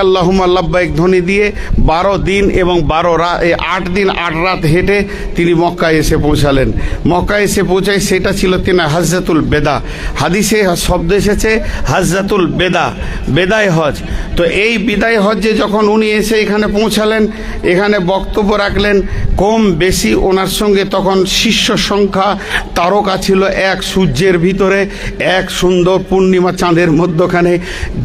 আল্লাহুম্মা লাব্বাইক ধ্বনি দিয়ে বারো দিন এবং বারো রাত আট দিন আট রাত হেঁটে তিনি মক্কায় এসে পৌঁছালেন। মক্কায় এসে পৌঁছায় সেটা ছিল তিনি হাজরাতুল বেদা। হাদিসে শব্দ এসেছে হাজরাতুল বেদা, বেদায় হজ। তো এই বিদায় হজে যখন উনি এসে এখানে পৌঁছালেন, এখানে বক্তব্য রাখলেন, কম বেশি ওনার সঙ্গে তখন শিষ্য সংখ্যা তারকা ছিল এক সূর্যের ভিতরে, এক সুন্দর পূর্ণিমা চাঁদের মধ্যখানে,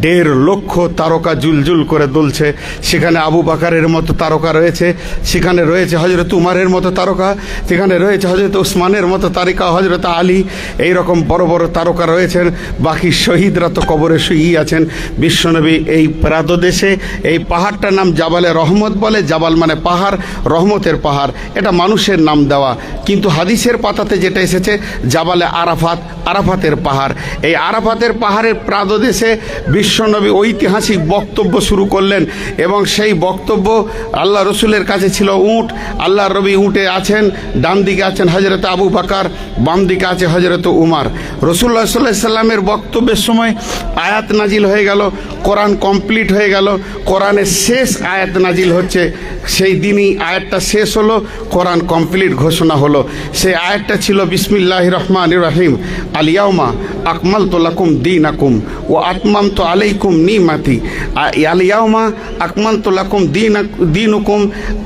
দেড় লক্ষ তারকা জুলজুল করে দুলছে। সেখানে আবু বাকারের মতো তারকা রয়েছে, সেখানে রয়েছে হজরত উমারের মতো তারকা, সেখানে রয়েছে হজরত উসমানের মতো তারিকা হজরত আলী। এই রকম বড় বড় তারকা রয়েছেন। বাকি শহীদরা তো কবরে শুয়েই আছেন। বিশ্বনবী এই প্রাদদেশে এই পাহাড়টার নাম জাবালে রহমত বলে। জাবাল মানে পাহাড়, রহমতের পাহাড়। এটা মানুষের নাম দেওয়া। কিন্তু হাদিসের পাতাতে যেটা এসেছে, জাবালে আরাফাত, আরাফাতের পাহাড়। এই আরাফাতের পাহাড়ের প্রাদদেশে বিশ্বনবী ঐতিহাসিক বক্তব্য শুরু করলেন এবং সেই বক্তব্য আল্লাহ রসুলের কাছে ছিল উঁট। আল্লাহ রবি উঁটে আছেন, ডান দিকে আছেন হজরত আবু বাকার, বাম দিকে আছে হজরত উমার। রসুল্লাহ সাল্লাহ সাল্লামের বক্তব্যের সময় আয়াত নাজিল হয়ে গেল, কোরআন কমপ্লিট হয়ে গেল, কোরআনের শেষ আয়াত নাজিল হচ্ছে, সেই দিনই আয়াতটা শেষ হলো, কোরআন কমপ্লিট ঘোষণা হলো। সেই আয়াতটা ছিল বিসমিল্লাহ রহমান রাহিম আলিয়াউমা আকমাল তোলাকুম দিন আকুম ও আতমাম তো আলাইকুম নিমাতি। আলিয়াউমা আকমাল তোলাকুম দিন দিন হুকুম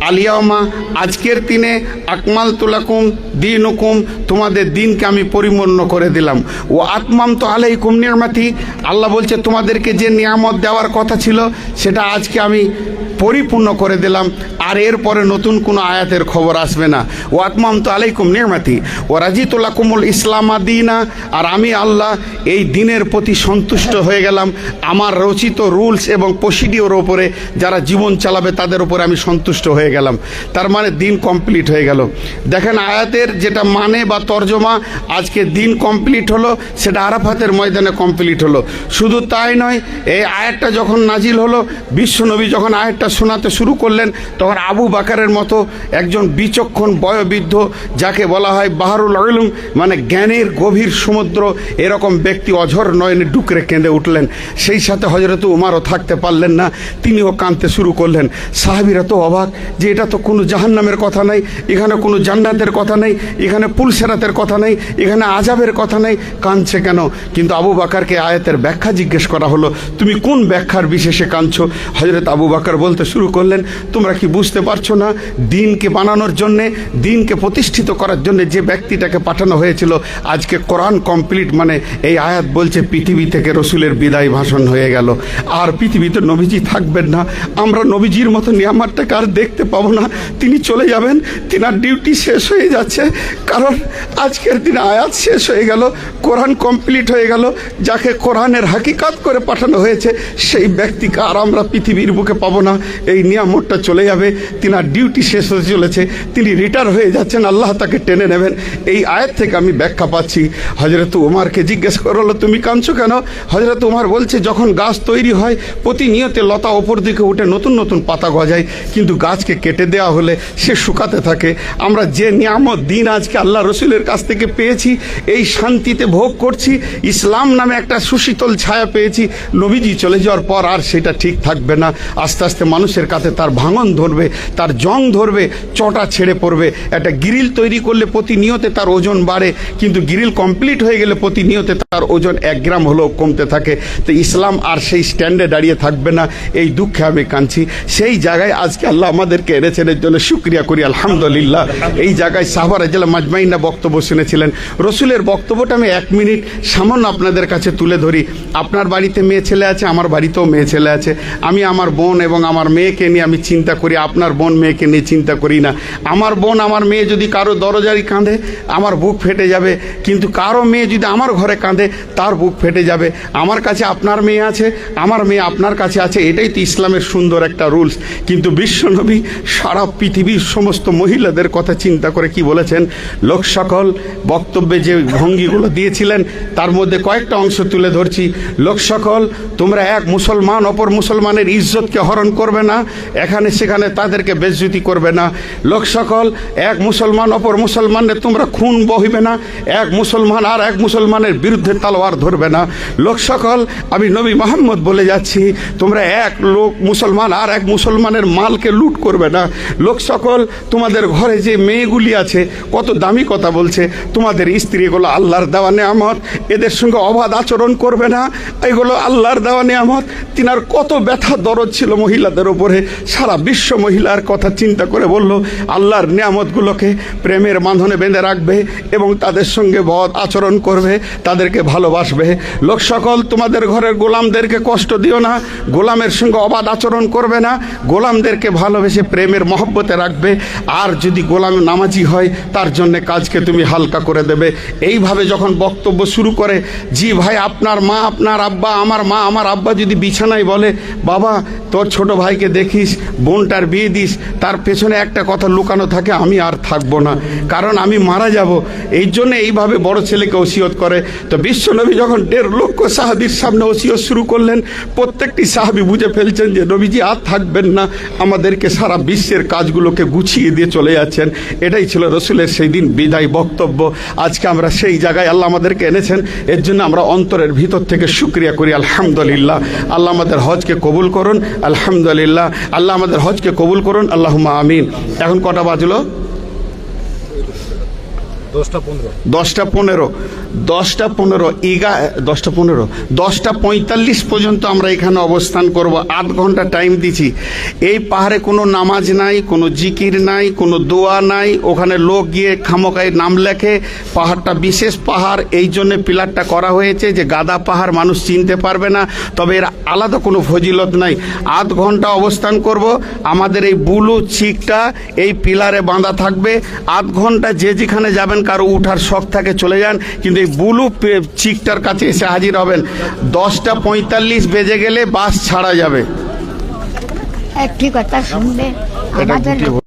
আলিয়াউমা আজকের দিনে আকমাল তোলাকুম দিন হুকুম তোমাদের দিনকে আমি পরিপূর্ণ করে দিলাম। ও আত্মাম তো আলাইকুম নিয়ামাতি। আল্লাহ বলছে, তোমাদেরকে যে নিয়ামত দেওয়ার কথা ছিল, সেটা আজকে আমি পরিপূর্ণ করে দিলাম, আর এরপরে নতুন কোনো আয়াতের খবর আসবে না। ও আতমাম তো আলাইকুম নির্মাতি ও রাজিতুল্লাহ কুমুল ইসলামা দিনা, আর আমি আল্লাহ এই দিনের প্রতি সন্তুষ্ট হয়ে গেলাম। আমার রচিত রুলস এবং প্রসিডিওর ওপরে যারা জীবন চালাবে তাদের উপরে আমি সন্তুষ্ট হয়ে গেলাম। তার মানে দিন কমপ্লিট হয়ে গেল। দেখেন আয়াতের যেটা মানে বা তর্জমা, আজকে দিন কমপ্লিট হলো, সেটা আরাফাতের ময়দানে কমপ্লিট হলো। শুধু তাই নয়, এই আয়াতটা যখন নাজিল হলো বিশ্বনবী যখন আয়াতটা শোনাতে শুরু করলেন তখন আবু বাকারের মতো একজন বিচক্ষণ বয়োবৃদ্ধ, যাকে বলা হয় বাহারুল আলুম মানে জ্ঞানের গভীর সমুদ্র, এরকম ব্যক্তি অঝর নয়নে ডুকরে কেঁদে উঠলেন। সেই সাথে হজরত উমারও থাকতে পারলেন না, তিনিও কাঁদতে শুরু করলেন। সাহাবিরা তো অবাক যে এটা তো কোনো জাহান্নামের কথা নেই, এখানে কোনো জান্নাতের কথা নেই, এখানে পুলসেরাতের কথা নেই, এখানে আজাবের কথা নেই, কাঁদছে কেন? কিন্তু আবু বাকারকে আয়াতের ব্যাখ্যা জিজ্ঞেস করা হলো, তুমি কোন ব্যাখ্যার বিশেষে কাঁদছো? হজরত আবু বাকার বলতে শুরু করলেন। তোমরা কি বুঝতে পারছ না? দিনকে বানানোর জন্যে, দিনকে প্রতিষ্ঠিত করার জন্য যে ব্যক্তিটাকে পাঠানো হয়েছিল, আজকে কোরআন কমপ্লিট মানে এই আয়াত বলছে, পৃথিবী থেকে রসুলের বিদায় ভাষণ হয়ে গেল। আর পৃথিবীতে নবীজি থাকবেন না। আমরা নবীজির মতো নিয়ামারটাকে আর দেখতে পাবো না। তিনি চলে যাবেন। তিনার ডিউটি শেষ হয়ে যাচ্ছে। কারণ আজকের দিনে আয়াত শেষ হয়ে গেল, কোরআন কমপ্লিট হয়ে গেল। যাকে কোরআনের হাকিকাত করে পাঠানো হয়েছে, সেই ব্যক্তিকে আর আমরা পৃথিবীর বুকে পাবো না। এই নিয়ামতটা চলে যাবে, তিনার ডিউটি শেষ হতে চলেছে, তিনি রিটায়ার হয়ে যাচ্ছেন, আল্লাহ তাকে টেনে নেবেন। এই আয়াত থেকে আমি ব্যাখ্যা পাচ্ছি। হজরত উমারকে জিজ্ঞেস করল, তুমি কাঁদছো কেন? হজরত উমার বলছে, যখন গাছ তৈরি হয়, প্রতিনিয়ত লতা ওপর দিকে উঠে নতুন নতুন পাতা গজায়, কিন্তু গাছকে কেটে দেওয়া হলে সে শুকাতে থাকে। আমরা যে নিয়ামত দিন আজকে আল্লাহ রসুলের কাছ থেকে পেয়েছি, এই শান্তিতে ভোগ করছি, ইসলাম নামে একটা সুশীতল ছায়া পেয়েছি, নবীজি চলে যাওয়ার পর আর সেটা ঠিক থাকবে না। আস্তে আস্তে মানুষের কাছে তার ভাঙন ধরবে, তার জং ধরবে, চটা ছেড়ে পড়বে। একটা গ্রিল তৈরি করলে প্রতিনিয়তে তার ওজন বাড়ে, কিন্তু গ্রিল কমপ্লিট হয়ে গেলে প্রতিনিয়তে তার ওজন এক গ্রাম হলেও কমতে থাকে। তো ইসলাম আর সেই স্ট্যান্ডে দাঁড়িয়ে থাকবে না, এই দুঃখে আমি কাঁদছি। সেই জায়গায় আজকে আল্লাহ আমাদেরকে এনেছেন, এর জন্য শুক্রিয়া করি, আলহামদুলিল্লাহ। এই জায়গায় সাহবার জেলা মাজমাইনা বক্তব্য শুনেছিলেন। রসুলের বক্তব্যটা আমি এক মিনিট সামান্য আপনাদের কাছে তুলে ধরি। আপনার বাড়িতে মেয়ে ছেলে আছে, আমার বাড়িতেও মেয়ে ছেলে আছে। আমি আমার বোন এবং আমার মেয়েকে নিয়ে আমি চিন্তা করি, আপনার বোন মেয়েকে নিয়ে চিন্তা করি না। আমার বোন, আমার মেয়ে যদি কারও দরজারি কাঁদে আমার বুক ফেটে যাবে। কিন্তু কারও মেয়ে যদি আমার ঘরে কাঁদে তার বুক ফেটে যাবে। আমার কাছে আপনার মেয়ে আছে, আমার মেয়ে আপনার কাছে আছে, এটাই তো ইসলামের সুন্দর একটা রুলস। কিন্তু বিশ্বনবী সারা পৃথিবীর সমস্ত মহিলাদের কথা চিন্তা করে কি বলেছেন? লোক সকল বক্তব্যে যে ভঙ্গিগুলো দিয়েছিলেন, তার মধ্যে কয়েকটা অংশ তুলে ধরছি। লোক সকল, তোমরা এক মুসলমান, অপর মুসলমানের ইজ্জতকে হরণ করবে না, এখানে সেখানে তাদেরকে বেজ্জুতি করবে না। লোক সকল, এক মুসলমান অপর মুসলমানের তোমরা খুন বহিবে না, এক মুসলমান আর এক মুসলমানের বিরুদ্ধে তালোয়ার ধরবে না। লোক সকল, আমি নবী মোহাম্মদ বলে যাচ্ছি, তোমরা এক লোক মুসলমান আর এক মুসলমানের মালকে লুট করবে না। লোক সকল, তোমাদের ঘরে যে মেয়েগুলি আছে, কত দামি কথা বলছে, তোমাদের স্ত্রী এগুলো আল্লাহর দেওয়া নেয়ামত, এদের সঙ্গে অবাধ আচরণ করবে না, এগুলো আল্লাহর দেওয়া নেয়ামত, তিনার কত ব্যথা দরদ ছিল মহিলাদের উপরে সারা বিশ্ব মহিলার কথা চিন্তা করে বলল, আল্লাহর নিয়ামতগুলোকে প্রেমের বাঁধনে বেঁধে রাখবে এবং তাদের সঙ্গে বদ আচরণ করবে, তাদেরকে ভালোবাসবে। লোক সকল, তোমাদের ঘরের গোলামদেরকে কষ্ট দিও না, গোলামের সঙ্গে অবাধ আচরণ করবে না, গোলামদেরকে ভালোবেসে প্রেমের মহব্বতে রাখবে। আর যদি গোলাম নামাজি হয়, তার জন্য কাজকে তুমি হালকা করে দেবে। এইভাবে যখন বক্তব্য শুরু করে, জি ভাই, আপনার মা, আপনার আব্বা, আমার মা, আমার আব্বা যদি বিছানায় বলে, বাবা তোর ছোট ভাইকে দেখিস, বোনটার বিয়ে দিস, তার পেছনে একটা কথা লুকানো থাকে, আমি আর থাকব না। কারণ আমি মারা যাব। এই জন্য এইভাবে বড় ছেলেকে ওসিয়ত করে। তো বিশ্বনবী যখন দেড় লক্ষ সাহাবির সামনে ওসিয়ত শুরু করলেন, প্রত্যেকটি সাহাবি বুঝে ফেলছেন যে নবীজি আর থাকবেন না। আমাদেরকে সারা বিশ্বের কাজগুলোকে গুছিয়ে দিয়ে চলে যাচ্ছেন। এটাই ছিল রসুলের সেই দিন বিদায় বক্তব্য। আজকে আমরা সেই জায়গায় আল্লাহ আমাদেরকে এনেছেন। এর জন্য আমরা অন্তরের ভিতর থেকে শুক্রিয়া করি, আলহামদুলিল্লাহ। আল্লাহ আমাদের হজকে কবুল করুন। আলহামদুলিল্লাহ আল্লাহ আমাদের হজকে কবুল করুন আল্লাহ আমিন। এখন কটা বাজলো? দশটা পনেরো। দশটা পনেরো এগা, দশটা পনেরো, দশটা পঁয়তাল্লিশ পর্যন্ত আমরা এখানে অবস্থান করব, আধ ঘণ্টা টাইম দিছি এই পাহাড়ে কোনো নামাজ নাই, কোনো জিকির নাই, কোনো দোয়া নাই, ওখানে লোক গিয়ে খামোকায় নাম লেখে, পাহাড়টা বিশেষ পাহাড়, এই জন্যে পিলারটা করা হয়েছে যে গাদা পাহাড় মানুষ চিনতে পারবে না, তবে এর আলাদা কোনো ফজিলত নাই। আধ ঘণ্টা অবস্থান করব, আমাদের এই বুলু ছিকটা এই পিলারে বাঁধা থাকবে, আধ ঘণ্টা যে যেখানে যাবেন কারও উঠার শখ থাকে চলে যান কিন্তু এই বুলু পে- চিকটার কাছে এসে হাজির হবেন। দশটা পঁয়তাল্লিশ বেজে গেলে বাস ছাড়া যাবে। একটি কথা শুনবে এটা আমাদের গুটিয়ে বল-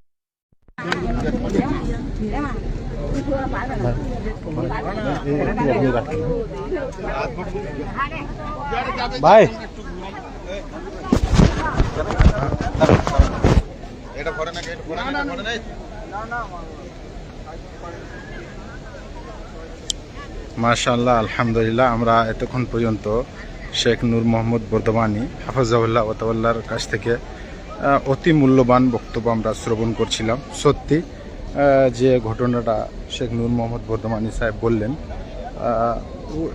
ভাই। মাশাল্লাহ আলহামদুলিল্লাহ, আমরা এতক্ষণ পর্যন্ত শেখ নূর মোহাম্মদ বর্ধমানি হাফাজাউল্লাহ ওতাউল্লাহর কাছ থেকে অতি মূল্যবান বক্তব্য আমরা শ্রবণ করছিলাম। সত্যি যে ঘটনাটা শেখ নূর মোহাম্মদ বর্ধমানি সাহেব বললেন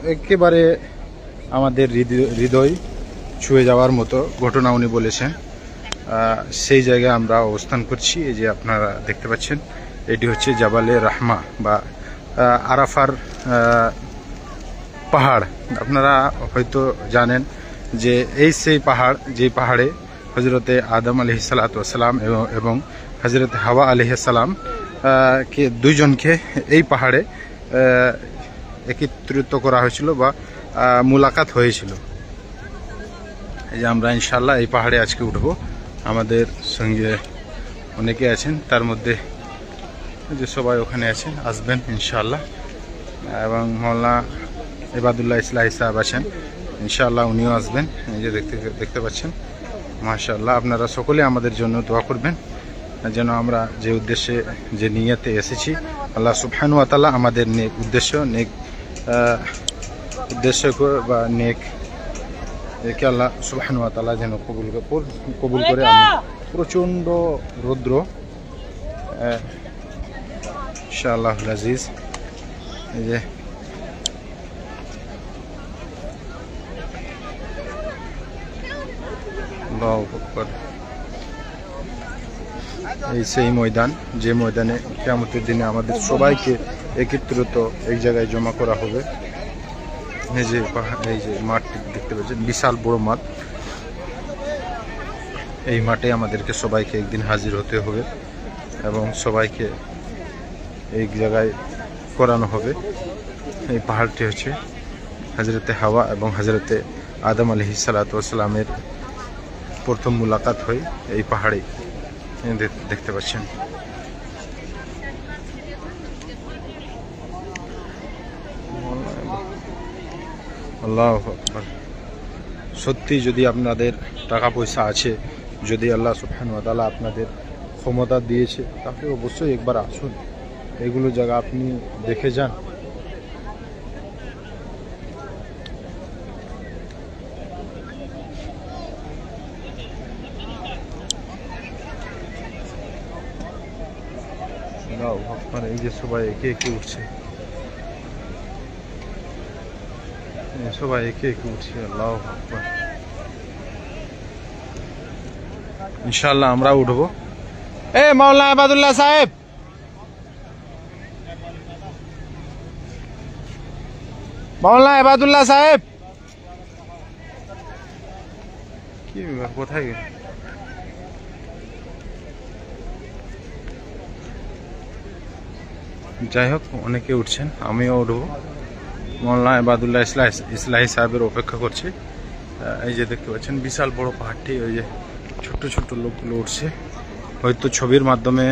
একেবারে আমাদের হৃদয়- ছুঁয়ে যাওয়ার মতো ঘটনা উনি বলেছেন। সেই জায়গায় আমরা অবস্থান করছি, এই যে আপনারা দেখতে পাচ্ছেন, এটি হচ্ছে জাবালে রাহমা বা আরাফার পাহাড়। আপনারা হয়তো জানেন যে এই সেই পাহাড়, যে পাহাড়ে হজরতে আদম আলহি সালাতাম এবং হজরত হাওয়া আলহিসাল্লাম কে দুইজনকে এই পাহাড়ে একত্রিত করা হয়েছিল বা মুলাকাত হয়েছিল। এই যে আমরা ইনশাল্লাহ এই পাহাড়ে আজকে উঠব। আমাদের সঙ্গে অনেকে আছেন, তার মধ্যে যে সবাই ওখানে আছেন, আসবেন ইনশাল্লাহ এবং মোল্লা এবাদুল্লাহ ইসলাহ সাহেব আছেন, ইনশাআল্লাহ উনিও আসবেন। এই যে দেখতে দেখতে পাচ্ছেন, মাশাআল্লাহ। আপনারা সকলে আমাদের জন্য দোয়া করবেন, যেন আমরা যে উদ্দেশ্যে, যে নিয়তে এসেছি, আল্লাহ সুবহানু তাআলা আমাদের নেক উদ্দেশ্য নেক উদ্দেশ্য বা নেক একে আল্লাহ সুবহানু তাআলা যেন কবুল কবুল করে আমি প্রচণ্ড রৌদ্র ইনশাআল্লাহ আজিজ এই যে। এই সেই ময়দান, যে ময়দানে কেমতের দিনে আমাদের সবাইকে একত্রিত এক জায়গায় জমা করা হবে। এই যে এই যে মাঠটি দেখতে পাচ্ছেন, বিশাল বড় মাঠ। এই মাঠে আমাদেরকে সবাইকে একদিন হাজির হতে হবে এবং সবাইকে এই জায়গায় করানো হবে। এই পাহাড়টি হচ্ছে হজরতে হাওয়া এবং হজরতে আদম আলহি সালাতামের প্রথম মুলাকাত হয় এই পাহাড়ে দেখতে পাচ্ছেন। আল্লাহ সত্যি যদি আপনাদের টাকা পয়সা আছে, যদি আল্লাহ তাআলা আপনাদের ক্ষমতা দিয়েছে, তাহলে অবশ্যই একবার আসুন। এগুলো জায়গা আপনি দেখে যান। আল্লাহু আকবার, এই যে সবাই একে একে উঠছে। সবাই একে একে উঠছে আল্লাহ আকবার। ইনশাল্লাহ আমরা উঠবো। এ মাওলানা আবাদুল্লাহ সাহেব! মাওলানা এবাদুল্লাহ সাহেব। কি কোথায় গেল? যাই হোক, অনেকে উঠছেন, আমিও উঠবো। মোল্লা এবাদুল্লাহ ইসলাহ ইসলাহি সাহেবের অপেক্ষা করছি। এই যে দেখতে পাচ্ছেন, বিশাল বড় পাহাড়টি, ওই যে ছোট্ট ছোট্ট লোকগুলো উঠছে। হয়তো ছবির মাধ্যমে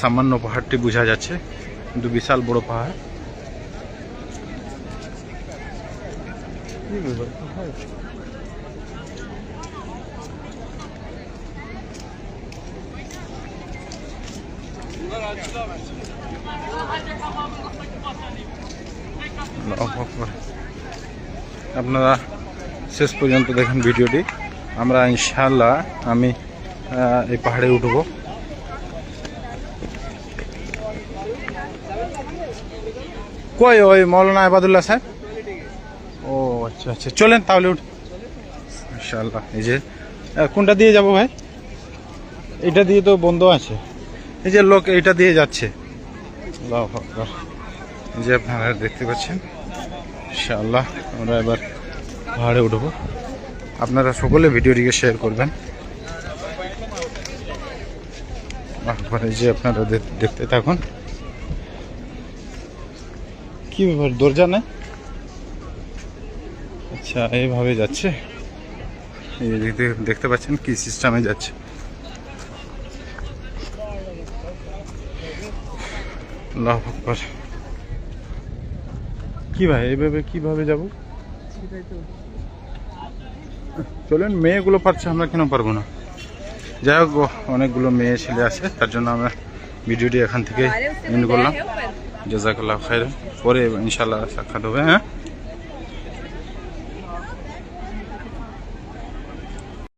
সামান্য পাহাড়টি বোঝা যাচ্ছে, কিন্তু বিশাল বড় পাহাড়। কোথায়? আল্লাহু আপনারা শেষ পর্যন্ত দেখেন ভিডিওটি। আমরা ইনশাল্লাহ আমি এই পাহাড়ে উঠব। কই ওই মৌলানা আবাদুল্লাহ সাহেব? আচ্ছা আচ্ছা। চলেন তাহলে উঠ। ইনশাল্লাহ এই যে কোনটা দিয়ে যাব ভাই? এটা দিয়ে তো বন্ধ আছে। এই যে লোক এইটা দিয়ে যাচ্ছে। এই যে আপনারা দেখতে পাচ্ছেন ইনশাআল্লাহ আমরা এবার পাহাড়ে উঠবো। আপনারা সকলে ভিডিওটিকে শেয়ার করবেন। এই যে আপনারা দেখতে থাকুন। কি ব্যাপার, দরজা নেই? আচ্ছা এইভাবে যাচ্ছে। এই দেখতে- দেখতে পাচ্ছেন কি সিস্টেমে যাচ্ছে। কি ভাই এইভাবে কীভাবে যাব? চলেন মেয়েগুলো পারছে আমরা কেন পারব না? যাই হোক অনেকগুলো মেয়ে ছেলে আছে তার জন্য আমরা ভিডিওটি এখান থেকে এন্ড করলাম। জাজাকাল্লাহ খাইর পরে ইনশাল্লাহ সাক্ষাৎ হবে হ্যাঁ?